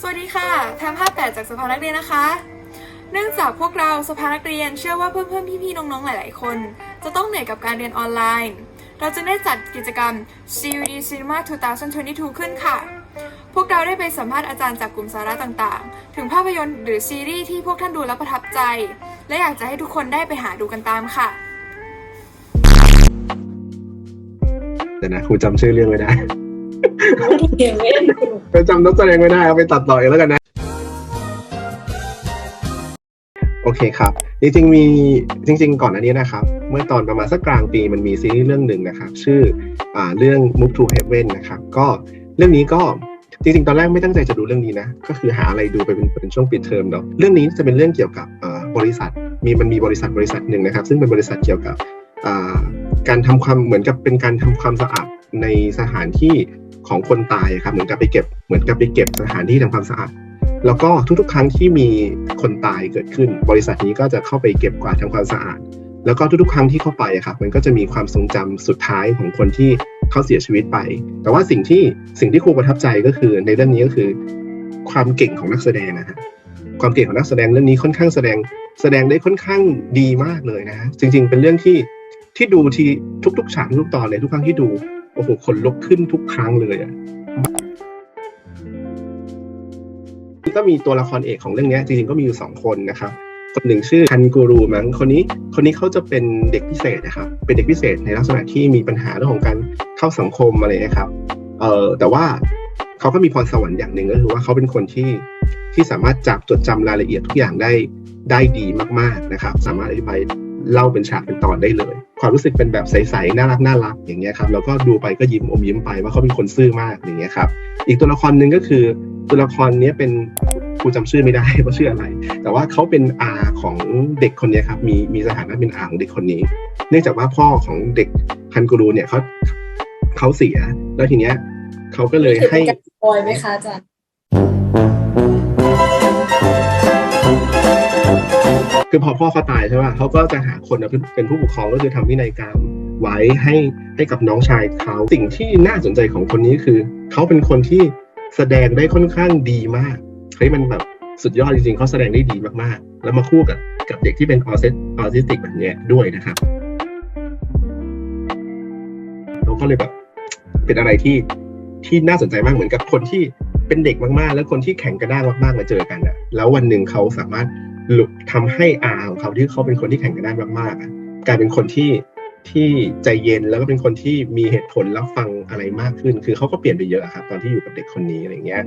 สวัสดีค่ะทำภาพแปดจากสภานักเรียนนะคะ เนื่องจากพวกเราสภานักเรียนเชื่อว่าเพื่อนๆพี่ๆน้องๆหลาย ๆ คน จะต้องเหนื่อยกับการเรียนออนไลน์ เราจะได้จัดกิจกรรม CUD Cinema 2022 ขึ้นค่ะ พวกเราได้ไปสัมภาษณ์อาจารย์จากกลุ่มสาระต่างๆ ถึงภาพยนตร์หรือซีรีส์ที่พวกท่านดูแล้วประทับใจ และอยากจะให้ทุกคนได้ไปหาดูกันตามค่ะเดี๋ยวนะครูจำชื่อเรื่องไม่ได้เก่งไม่ได้ดู ไปจำนักแสดงไม่ได้เอาไปตัดต่อเองแล้วกันนะ โอเคครับ จริงๆมีจริง ๆ ก่อนอันนี้นะครับ เมื่อตอนประมาณสักกลางปีมันมีซีรีส์เรื่องหนึ่งนะครับ ชื่ออ่าเรื่อง Move to Heaven นะครับ ก็เรื่องนี้ก็จริงๆ ตอนแรกไม่ตั้งใจจะดูเรื่องนี้นะ ก็คือหาอะไรดูไปเป็นเป็นช่วงปิดเทอมเนาะเรื่องนี้จะเป็นเรื่องเกี่ยวกับบริษัทมีมันมีบริษัทบริษัทหนึ่งนะครับ ซึ่งเป็นบริษัทเกี่ยวกับการทำความเหมือนกับเป็นการทำความสะอาดในสถานที่ ของคนตายครับเหมือนกับไปเก็บเหมือนกับไปเก็บสถานที่ทำความสะอาดแล้วก็ทุกๆ ครั้งที่มีคนตายเกิดขึ้น บริษัทนี้ก็จะเข้าไปเก็บกวาดทำความสะอาด แล้วก็ทุกๆ ครั้งที่เข้าไปครับมันก็จะมีความทรงจำสุดท้ายของคนที่เขาเสียชีวิตไป แต่ว่าสิ่งที่สิ่งที่ครูประทับใจก็คือ ในเรื่องนี้ก็คือ ความเก่งของนักแสดงนะฮะความเก่งของนักแสดงเรื่องนี้ค่อนข้างแสดงแสดงได้ค่อนข้างดีมากเลยนะจริง ๆ เป็นเรื่องที่ที่ดูทีทุกๆฉากทุกตอนเลยทุกครั้งที่ดู โอ้โหขนลุกขึ้นทุกครั้งเลยอะก็มีตัวละครเอกของเรื่องนี้จริงๆก็มีอยู่สองคนนะครับคนหนึ่งชื่อคันกูรูมั้งคนนี้คนนี้เขาจะเป็นเด็กพิเศษนะครับ เป็นเด็กพิเศษในลักษณะที่มีปัญหาเรื่องของการเข้าสังคมอะไรนะครับเอ่อแต่ว่าเขาก็มีพรสวรรค์อย่างหนึ่งก็คือว่าเขาเป็นคนที่ที่สามารถจับจดจำรายละเอียดทุกอย่างได้ได้ดีมากๆนะครับ สามารถอธิบาย เล่าเป็นฉากเป็นตอนได้เลย ความรู้สึกเป็นแบบใสๆน่ารักน่ารักอย่างเงี้ยครับแล้วก็ดูไปก็ยิ้มอมยิ้มไปว่าเขาเป็นคนซื่อมากอย่างเงี้ยครับอีกตัวละครหนึ่งก็คือตัวละครนี้เป็นครูจำชื่อไม่ได้ว่าชื่ออะไร แต่ว่าเขาเป็นอาของเด็กคนนี้ครับมีมีสถานะเป็นอาของเด็กคนนี้ เนื่องจากว่าพ่อของเด็กฮันกูรูเนี่ยเขาเขาเสีย แล้วทีเนี้ยเขาก็เลยให้ป็นการสปอยไหมคะอาจารย์ คือพอพ่อเขาตายใช่ป่ะเขาก็จะหาคนเป็นผู้ปกครองก็คือทำพินัยกรรมไว้ให้ให้กับน้องชายเขาสิ่งที่น่าสนใจของคนนี้คือ เขาเป็นคนที่แสดงได้ค่อนข้างดีมากเฮ้ยมันแบบสุดยอดจริงๆเขาแสดงได้ดีมากๆ แล้วมาคู่กับกับเด็กที่เป็นออทิสออทิสติกแบบเนี้ยด้วยนะครับเราก็เลยแบบเป็นอะไรที่ที่น่าสนใจมากเหมือนกับคนที่เป็นเด็กมากๆ แล้วคนที่แข็งกระด้างมากๆมาเจอกันอะแล้ววันหนึ่งเขาสามารถ หลุดทำให้อาของเขาที่เขาเป็นคนที่แข็งกระด้มากๆกลายเป็นคนที่ที่ใจเย็นแล้วก็เป็นคนที่มีเหตุผลรับฟังอะไรมากขึ้น คือเขาก็เปลี่ยนไปเยอะครับตอนที่อยู่กับเด็กคนนี้อะไรเงี้ย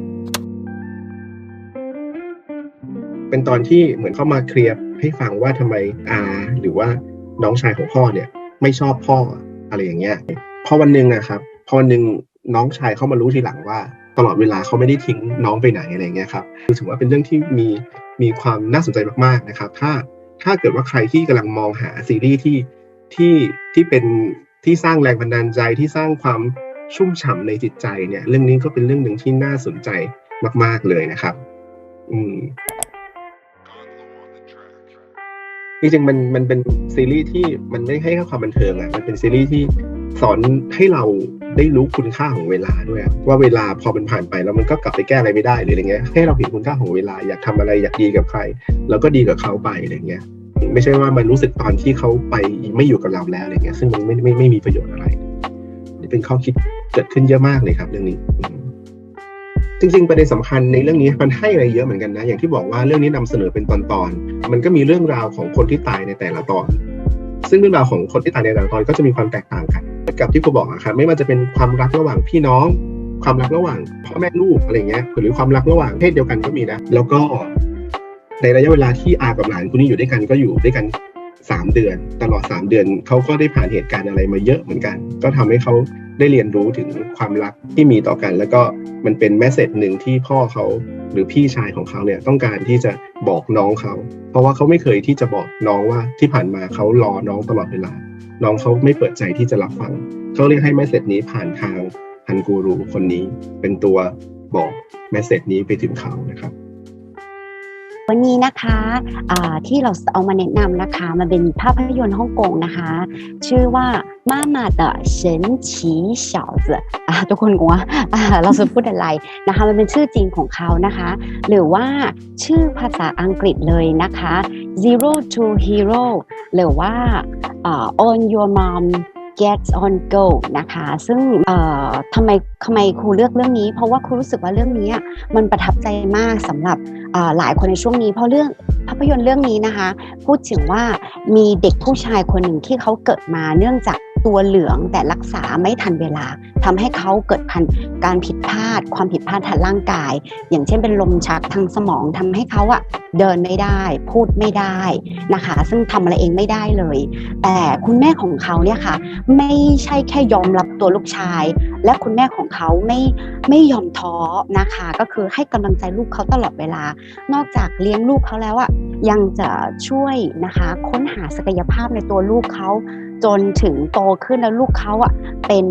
เป็นตอนที่เหมือนเขามาเคลียร์ให้ฟังว่าทำไมอาหรือว่าน้องชายของพ่อเนี่ย ไม่ชอบพ่ออะไรอย่างเงี้ยพอวันหนึ่งอะครับพอวันหนึ่งน้องชายเข้ามารู้ทีหลังว่า ตลอดเวลาเขาไม่ได้ทิ้งน้องไปไหนอะไรเงี้ยครับคือถือว่าเป็นเรื่องที่มี มีความน่าสนใจมากๆนะครับ ถ้าถ้าเกิดว่าใครที่กำลังมองหาซีรีส์ที่ที่ที่เป็นที่สร้างแรงบันดาลใจที่สร้างความชุ่มฉ่ำในจิตใจเนี่ย เรื่องนี้ก็เป็นเรื่องหนึ่งที่น่าสนใจมาก ๆเลยนะครับ อืมจริงๆมันมันเป็นซีรีส์ที่มันไม่ให้แค่ความบันเทิงอะมันเป็นซีรีส์ที่ สอนให้เราได้รู้คุณค่าของเวลาด้วยว่าเวลาพอมันผ่านไปแล้วมันก็กลับไปแก้อะไรไม่ได้หรืออะไรเงี้ยให้เราเห็นคุณค่าของเวลาอยากทำอะไรอยากดีกับใคร แล้วก็ดีกับเขาไปอะไรเงี้ยไม่ใช่ว่ามันรู้สึกตอนที่เขาไปไม่อยู่กับเราแล้วอะไรเงี้ยซึ่งมันไม่ไม่ไม่มีประโยชน์อะไรนี่เป็นข้อคิดเกิดขึ้นเยอะมากเลยครับ เรื่องนี้จริงๆประเด็นสำคัญในเรื่องนี้มันให้อะไรเยอะเหมือนกันนะ อย่างที่บอกว่าเรื่องนี้นำเสนอเป็นตอนๆมันก็มีเรื่องราวของคนที่ตายในแต่ละตอน ซึ่งเรื่องราวของคนที่ตายในแต่ละตอนก็จะมีความแตกต่างกัน กับที่ครูบอกอะครับไม่ว่าจะเป็นความรักระหว่างพี่น้อง ความรักระหว่างพ่อแม่ลูกอะไรเงี้ยหรือความรักระหว่างเพศเดียวกันก็มีนะแล้วก็ในระยะเวลาที่อากับหลานคนนี้อยู่ด้วยกันก็อยู่ด้วยกันสามเดือน ตลอดสามเดือนเขาก็ได้ผ่านเหตุการณ์อะไรมาเยอะเหมือนกัน ก็ทำให้เขาได้เรียนรู้ถึงความรักที่มีต่อกัน แล้วก็มันเป็นแมสเซจหนึ่งที่พ่อเขาหรือพี่ชายของเขาเนี่ยต้องการที่จะบอกน้องเขา เพราะว่าเขาไม่เคยที่จะบอกน้องว่าที่ผ่านมาเขารอน้องตลอดเวลา น้องเขาไม่เปิดใจที่จะรับฟังเขาเรียกให้แมสเซจนี้ผ่านทางฮันกูรูคนนี้เป็นตัวบอกแมสเซจนี้ไปถึงเขานะครับวันนี้นะคะที่เราเอามาแนะนำนะคะมาเป็นภาพยนตร์ฮ่องกงนะคะ ชื่อว่ามาม่าเดเฉินทุกคนงงว่าเราพูดอะไรนะคะ มันเป็นชื่อจริงของเขานะคะ หรือว่าชื่อภาษาอังกฤษเลยนะคะ zero to hero หรือว่า on your mom get on go นะคะ ซึ่งทำไมทำไมครูเลือกเรื่องนี้ เพราะว่าครูรู้สึกว่าเรื่องนี้มันประทับใจมากสำหรับหลายคนในช่วงนี้ เพราะเรื่องภาพยนตร์เรื่องนี้นะคะ พูดถึงว่ามีเด็กผู้ชายคนหนึ่งที่เขาเกิดมาเนื่องจาก ตัวเหลืองแต่รักษาไม่ทันเวลาทำให้เขาเกิดพันการผิดพลาด ความผิดพลาดทางร่างกาย อย่างเช่นเป็นลมชักทางสมองทำให้เขาอะเดินไม่ได้ พูดไม่ได้นะคะ ซึ่งทำอะไรเองไม่ได้เลย แต่คุณแม่ของเขาเนี่ยค่ะ ไม่ใช่แค่ยอมรับตัวลูกชาย และคุณแม่ของเขาไม่ไม่ยอมท้อนะคะ ก็คือให้กำลังใจลูกเขาตลอดเวลา นอกจากเลี้ยงลูกเขาแล้วอะยังจะช่วยนะคะ ค้นหาศักยภาพในตัวลูกเขา จนถึงโตขึ้นแล้วลูกเขาอะเป็น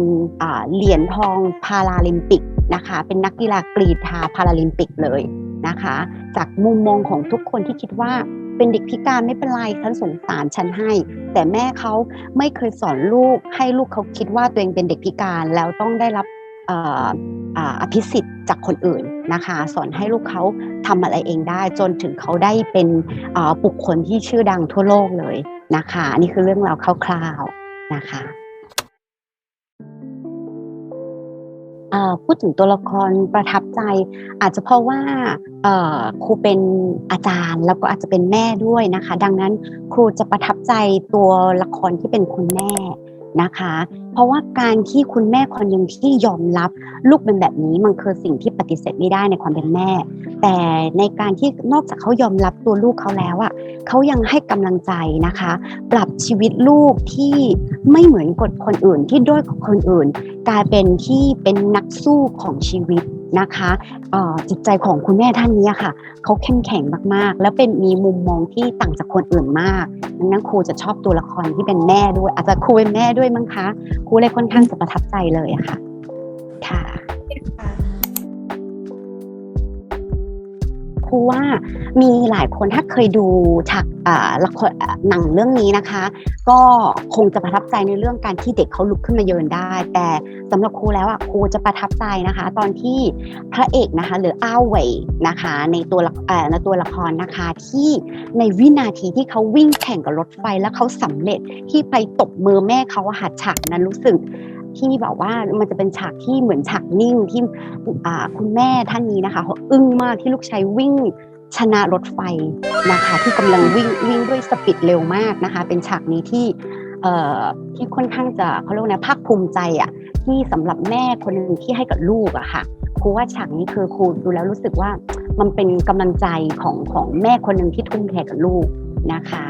เหรียญทองพาราลิมปิกนะคะ เป็นนักกีฬากรีฑาพาราลิมปิกเลยนะคะ จากมุมมองของทุกคนที่คิดว่าเป็นเด็กพิการไม่เป็นไรฉันสงสารฉันให้ แต่แม่เขาไม่เคยสอนลูกให้ลูกเขาคิดว่าตัวเองเป็นเด็กพิการแล้วต้องได้รับอภิสิทธิ์จากคนอื่นนะคะ สอนให้ลูกเขาทำอะไรเองได้จนถึงเขาได้เป็นบุคคลที่ชื่อดังทั่วโลกเลย นะคะอันนี่คือเรื่องราวคร่าวๆนะคะพูดถึงตัวละครประทับใจ อาจจะเพราะว่าครูเป็นอาจารย์แล้วก็อาจจะเป็นแม่ด้วยนะคะ ดังนั้นครูจะประทับใจตัวละครที่เป็นคุณแม่ นะคะ เพราะว่าการที่คุณแม่คนหนึ่งที่ยอมรับลูกเป็นแบบนี้มันคือสิ่งที่ปฏิเสธไม่ได้ในความเป็นแม่ แต่ในการที่นอกจากเขายอมรับตัวลูกเขาแล้วอะเขายังให้กำลังใจนะคะ ปรับชีวิตลูกที่ไม่เหมือนกับคนอื่นที่ด้อยกว่าคนอื่น กลายเป็นที่เป็นนักสู้ของชีวิต นะคะจิตใจของคุณแม่ท่านนี้ค่ะเขาเข้มแข็งมากๆ แล้วเป็นมีมุมมองที่ต่างจากคนอื่นมากดังนั้นครูจะชอบตัวละครที่เป็นแม่ด้วย อาจจะครูเป็นแม่ด้วยมั้งคะครูเลยค่อนข้างจะประทับใจเลยค่ะ ครูว่ามีหลายคนถ้าเคยดูฉากละครหนังเรื่องนี้นะคะ ก็คงจะประทับใจในเรื่องการที่เด็กเขาลุกขึ้นมาเยินได้ แต่สำหรับครูแล้วอะครูจะประทับใจนะคะ ตอนที่พระเอกนะคะหรืออ้าวเวยนะคะ ในตัวในตัวละครนะคะที่ในวินาทีที่เขาวิ่งแข่งกับรถไฟแล้วเขาสำเร็จที่ไปตบมือแม่เขาหัดฉากนั้นรู้สึก ที่แบบว่ามันจะเป็นฉากที่เหมือนฉากนิ่งที่คุณแม่ท่านนี้นะคะเขาอึ้งมากที่ลูกชายวิ่งชนะรถไฟนะคะ ที่กำลังวิ่งวิ่งด้วยสปีดเร็วมากนะคะ เป็นฉากนี้ที่ที่ค่อนข้างจะเขาเรียกว่าภาคภูมิใจอะที่สำหรับแม่คนหนึ่งที่ให้กับลูกอะค่ะครูว่าฉากนี้คือครูดูแล้วรู้สึกว่ามันเป็นกำลังใจของของแม่คนหนึ่งที่ทุ่มเทกับลูกนะคะ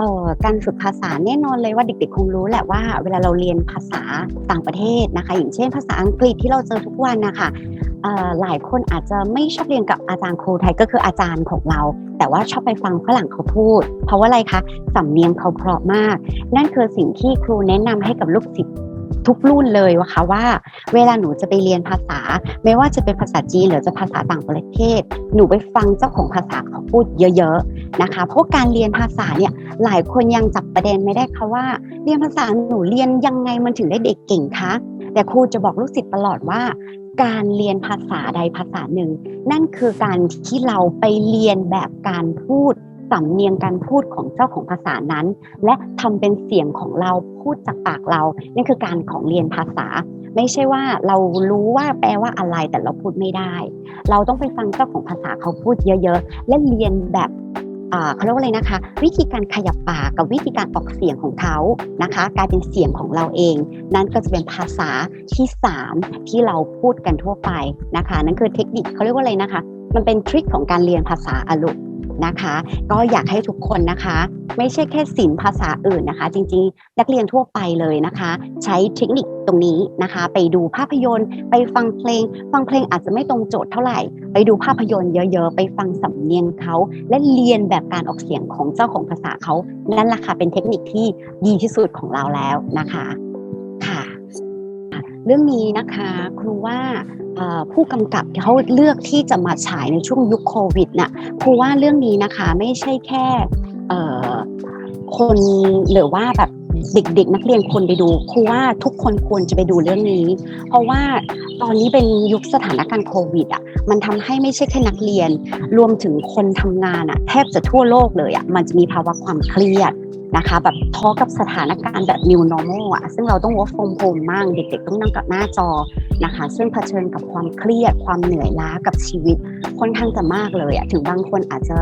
เอ่อการฝึกภาษาแน่นอนเลยว่าเด็กๆคงรู้แหละว่าเวลาเราเรียนภาษาต่างประเทศนะคะ อย่างเช่นภาษาอังกฤษที่เราเจอทุกวันนะคะหลายคนอาจจะไม่ชอบเรียนกับอาจารย์ครูไทยก็คืออาจารย์ของเรา แต่ว่าชอบไปฟังฝรั่งเขาพูด เพราะว่าอะไรคะสำเนียงเขาเพราะมาก นั่นคือสิ่งที่ครูแนะนำให้กับลูกศิษย์ ทุกรุ่นเลยว่าคะว่า เวลาหนูจะไปเรียนภาษา ไม่ว่าจะเป็นภาษาจีนหรือจะภาษาต่างประเทศ หนูไปฟังเจ้าของภาษาเขาพูดเยอะๆนะคะ เพราะการเรียนภาษาเนี่ยหลายคนยังจับประเด็นไม่ได้ค่ะว่า เรียนภาษาหนูเรียนยังไงมันถึงได้เด็กเก่งคะแต่ครูจะบอกลูกศิษย์ตลอดว่า การเรียนภาษาใดภาษาหนึ่ง นั่นคือการที่เราไปเรียนแบบการพูด สำเนียงการพูดของเจ้าของภาษานั้น และทำเป็นเสียงของเราพูดจากปากเรานั่นคือการของเรียนภาษา ไม่ใช่ว่าเรารู้ว่าแปลว่าอะไรแต่เราพูดไม่ได้ เราต้องไปฟังเจ้าของภาษาเขาพูดเยอะ ๆ และเรียนแบบเขาเรียกว่าอะไรนะคะ วิธีการขยับปากกับวิธีการออกเสียงของเขานะคะกลายเป็นเสียงของเราเอง นั่นก็จะเป็นภาษาที่ 3 ที่เราพูดกันทั่วไปนะคะ นั่นคือเทคนิคเขาเรียกว่าอะไรนะคะ มันเป็นทริคของการเรียนภาษาอาลุ นะคะ ก็อยากให้ทุกคนนะคะ ไม่ใช่แค่ศิลป์ภาษาอื่นนะคะ จริงๆ นักเรียนทั่วไปเลยนะคะ ใช้เทคนิคตรงนี้นะคะ ไปดูภาพยนตร์ ไปฟังเพลง ฟังเพลงอาจจะไม่ตรงโจทย์เท่าไหร่ ไปดูภาพยนตร์เยอะๆ ไปฟังสำเนียงเขา และเรียนแบบการออกเสียงของเจ้าของภาษาเขานั่นแหละค่ะเป็นเทคนิคที่ดีที่สุดของเราแล้วนะคะ เรื่องนี้นะคะครูว่าผู้กำกับเขาเลือกที่จะมาฉายในช่วงยุคโควิดน่ะครูว่าเรื่องนี้นะคะไม่ใช่แค่คนหรือว่าแบบเด็กๆ นักเรียนคนไปดูครูว่าทุกคนควรจะไปดูเรื่องนี้ เพราะว่าตอนนี้เป็นยุคสถานการณ์โควิดอะ มันทำให้ไม่ใช่แค่นักเรียน รวมถึงคนทำงานอะแทบจะทั่วโลกเลยอะมันจะมีภาวะความเครียดนะคะแบบท้อกับสถานการณ์แบบ new normal อะซึ่งเราต้อง work from home มากเด็กๆ ต้องนั่งกับหน้าจอนะคะ ซึ่งเผชิญกับความเครียด ความเหนื่อยล้ากับชีวิตค่อนข้างจะมากเลยอะถึงบางคนอาจจะ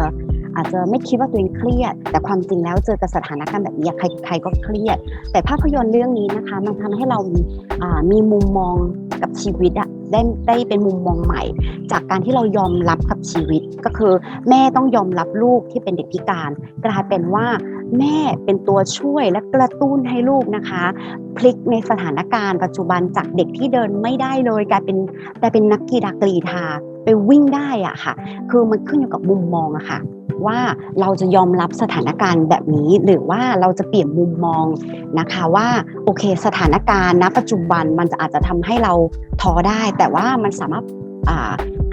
อาจจะไม่คิดว่าตัวเองเครียด แต่ความจริงแล้วเจอกับสถานการณ์แบบนี้ใครใครก็เครียด แต่ภาพยนตร์เรื่องนี้นะคะ มันทำให้เรามีอ่ามีมุมมองกับชีวิตอะ ได้ได้เป็นมุมมองใหม่ จากการที่เรายอมรับกับชีวิต ก็คือแม่ต้องยอมรับลูกที่เป็นเด็กพิการ กลายเป็นว่าแม่เป็นตัวช่วยและกระตุ้นให้ลูกนะคะ พลิกในสถานการณ์ปัจจุบันจากเด็กที่เดินไม่ได้เลยกลายเป็นกลายเป็นนักกีฬากรีธาไปวิ่งได้อะค่ะ คือมันขึ้นอยู่กับมุมมองอะค่ะ ว่าเราจะยอมรับสถานการณ์แบบนี้ หรือว่าเราจะเปลี่ยนมุมมองนะคะว่าโอเค สถานการณ์ณปัจจุบันมันจะอาจจะทำให้เราท้อได้ แต่ว่ามันสามารถ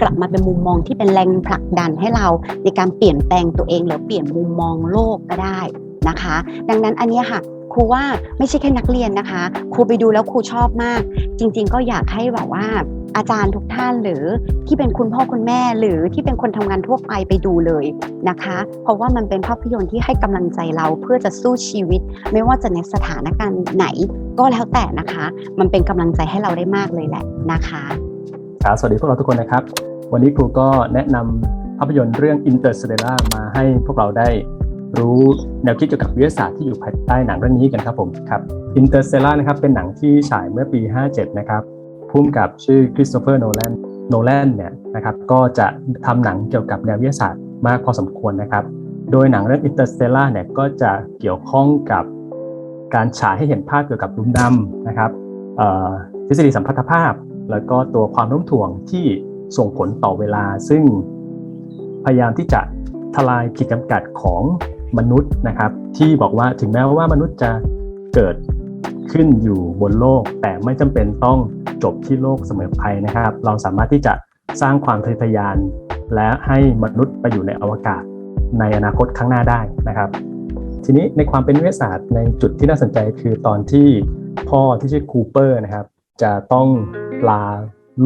กลับมาเป็นมุมมองที่เป็นแรงผลักดันให้เราในการเปลี่ยนแปลงตัวเองหรือเปลี่ยนมุมมองโลกก็ได้นะคะ ดังนั้นอันนี้ค่ะ รูว่าไม่ใช่แค่นักเรียนนะคะ ครูไปดูแล้วครูชอบมาก จริง ๆ ก็อยากให้แบบว่าอาจารย์ทุกท่านหรือที่เป็นคุณพ่อคุณแม่หรือที่เป็นคนทำงานทั่วไปไปดูเลยนะคะ เพราะว่ามันเป็นภาพยนตร์ที่ให้กำลังใจเราเพื่อจะสู้ชีวิต ไม่ว่าจะในสถานการณ์ไหนก็แล้วแต่นะคะ มันเป็นกำลังใจให้เราได้มากเลยแหละนะคะครับสวัสดีพวกเราทุกคนนะครับ วันนี้ครูก็แนะนำภาพยนตร์เรื่อง Interstellar มาให้พวกเราได้ รู้แนวคิดเกี่ยวกับวิทยาศาสตร์ที่อยู่ภายใต้หนังเรื่องนี้กันครับผมครับ Interstellar นะครับเป็นหนังที่ฉายเมื่อปี 57 นะครับพุ่มกับชื่อคริสโตเฟอร์โนแลนโนแลนเนี่ยนะครับก็จะทำหนังเกี่ยวกับแนววิทยาศาสตร์มากพอสมควรนะครับ โดยหนังเรื่อง Interstellar เนี่ยก็จะเกี่ยวข้องกับการฉายให้เห็นภาพเกี่ยวกับลุมดำนะครับทฤษฎีสัมพัทธภาพ แล้วก็ตัวความโน้มถ่วงที่ส่งผลต่อเวลาซึ่งพยายามที่จะทลายขีดจำกัดของ มนุษย์นะครับ ที่บอกว่าถึงแม้ว่ามนุษย์จะเกิดขึ้นอยู่บนโลก แต่ไม่จำเป็นต้องจบที่โลกเสมอไปนะครับ เราสามารถที่จะสร้างความทะเยอทะยาน และให้มนุษย์ไปอยู่ในอวกาศในอนาคตข้างหน้าได้นะครับ ทีนี้ในความเป็นวิทยาศาสตร์ในจุดที่น่าสนใจคือตอนที่พ่อที่ชื่อคูเปอร์นะครับ จะต้องลา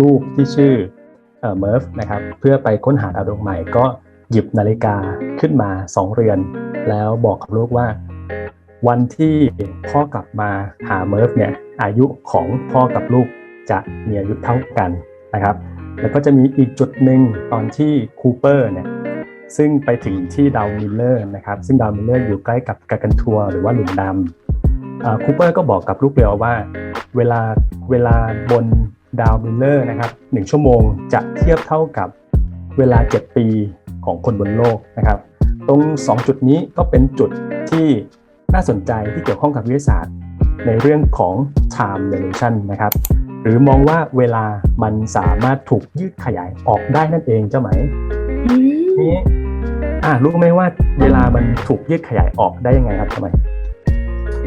ลูกที่ชื่อเอ่อเมิร์ฟนะครับเพื่อไปค้นหาดาวดวงใหม่ก็ หยิบนาฬิกาขึ้นมา2เรือน แล้วบอกกับลูกว่า วันที่พ่อกลับมาหาเมิร์ฟเนี่ยอายุของพ่อกับลูกจะมีอายุเท่ากันนะครับ แล้วก็จะมีอีกจุดหนึ่งตอนที่คูเปอร์เนี่ยซึ่งไปถึงที่ดาวมิลเลอร์นะครับ ซึ่งดาวมิลเลอร์อยู่ใกล้กับกากันทัวร์หรือว่าหลุมดำคูเปอร์ก็บอกกับลูกเรือว่า เวลาเวลาบนดาวมิลเลอร์นะครับหนึ่งชั่วโมงจะเทียบเท่ากับเวลา 7 ปี ของคนบนโลกนะครับ ตรง 2 จุดนี้ก็เป็นจุดที่น่าสนใจที่เกี่ยวข้องกับวิทยาศาสตร์ ในเรื่องของ time dilation นะครับ หรือมองว่าเวลามันสามารถถูกยืดขยายออกได้นั่นเองเจ้าไหมอืมนี้อ่ารู้ไหมว่าเวลามันถูกยืดขยายออกได้ยังไงครับทำไม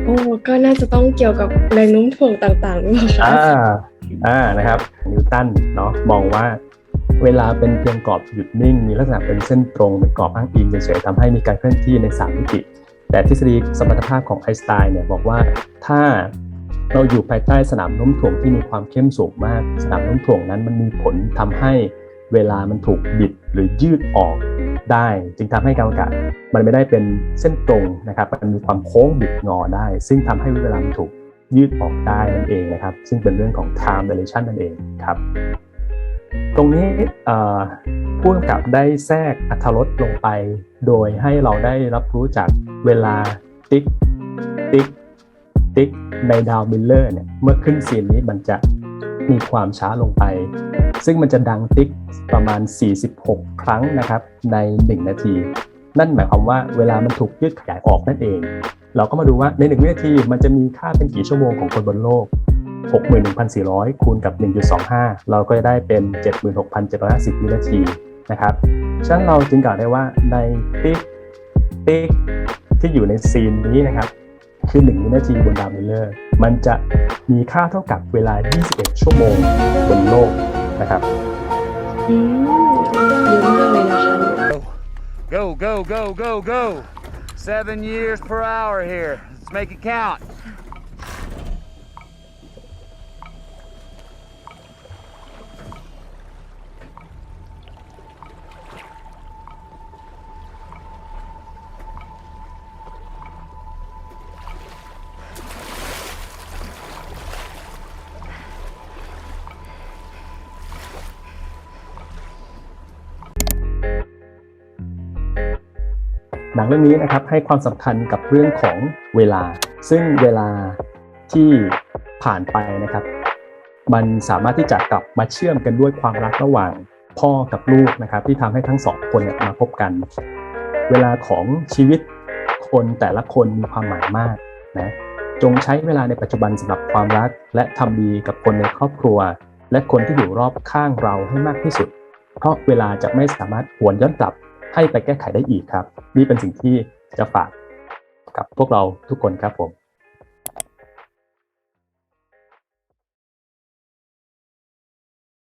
โอ้ก็น่าจะต้องเกี่ยวกับแรงโน้มถ่วงต่างๆหรือเปล่าคะอ่าอ่านะครับนิวตันเนาะมองว่า เวลาเป็นเพียงกรอบหยุดนิ่ง มีลักษณะเป็นเส้นตรงเป็นกรอบอ้างอิงเฉยๆทำให้มีการเคลื่อนที่ใน 3 มิติ แต่ทฤษฎีสมรรถภาพของไอน์สไตน์เนี่ยบอกว่าถ้าเราอยู่ภายใต้สนามโน้มถ่วงที่มีความเข้มสูงมาก สนามโน้มถ่วงนั้นมันมีผลทำให้เวลามันถูกบิดหรือยืดออกได้ จึงทำให้การอากาศมันไม่ได้เป็นเส้นตรงนะครับ มันมีความโค้งบิดงอได้ ซึ่งทำให้เวลามันถูกยืดออกได้นั่นเองนะครับ ซึ่งเป็นเรื่องของ time dilation นั่นเองครับ ตรงนี้เอ่อผู้กำกับได้แทรกอัธรสลงไป โดยให้เราได้รับรู้จากเวลาติ๊กติ๊กติ๊กในดาวมิลเลอร์เนี่ยเมื่อขึ้นซีนนี้มันจะมีความช้าลงไป ซึ่งมันจะดังติ๊กประมาณ 46 ครั้งนะครับใน 1 นาที นั่นหมายความว่าเวลามันถูกยืดขยายออกนั่นเอง เราก็มาดูว่าใน1วินาทีมันจะมีค่าเป็นกี่ชั่วโมงของคนบนโลก 61,400 คูณกับ 1.25 เราก็จะได้เป็น 76,750 วินาทีนะครับฉะนั้นเราจึงกล่าวได้ว่าในติ๊กติ๊กที่อยู่ในซีนนี้นะครับ คือ 1 วินาทีบนดาวมิลเลอร์ มันจะมีค่าเท่ากับเวลา 21 ชั่วโมงบนโลกนะครับอืมเยอะมากเลยนะคะ Go, go, go, go, go. Seven years per hour here. Let's make it count. นังเรื่องนี้นะครับให้ความสำคัญกับเรื่องของเวลา ซึ่งเวลาที่ผ่านไปนะครับ มันสามารถที่จะกลับมาเชื่อมกันด้วยความรักระหว่างพ่อกับลูกนะครับ ที่ทำให้ทั้งสองคนมาพบกัน เวลาของชีวิตคนแต่ละคนมีความหมายมากนะจงใช้เวลาในปัจจุบันสำหรับความรัก และทำดีกับคนในครอบครัว และคนที่อยู่รอบข้างเราให้มากที่สุด เพราะเวลาจะไม่สามารถหวนย้อนกลับ ให้ไปแก้ไขได้อีกครับ นี่เป็นสิ่งที่จะฝากกับพวกเราทุกคนครับผม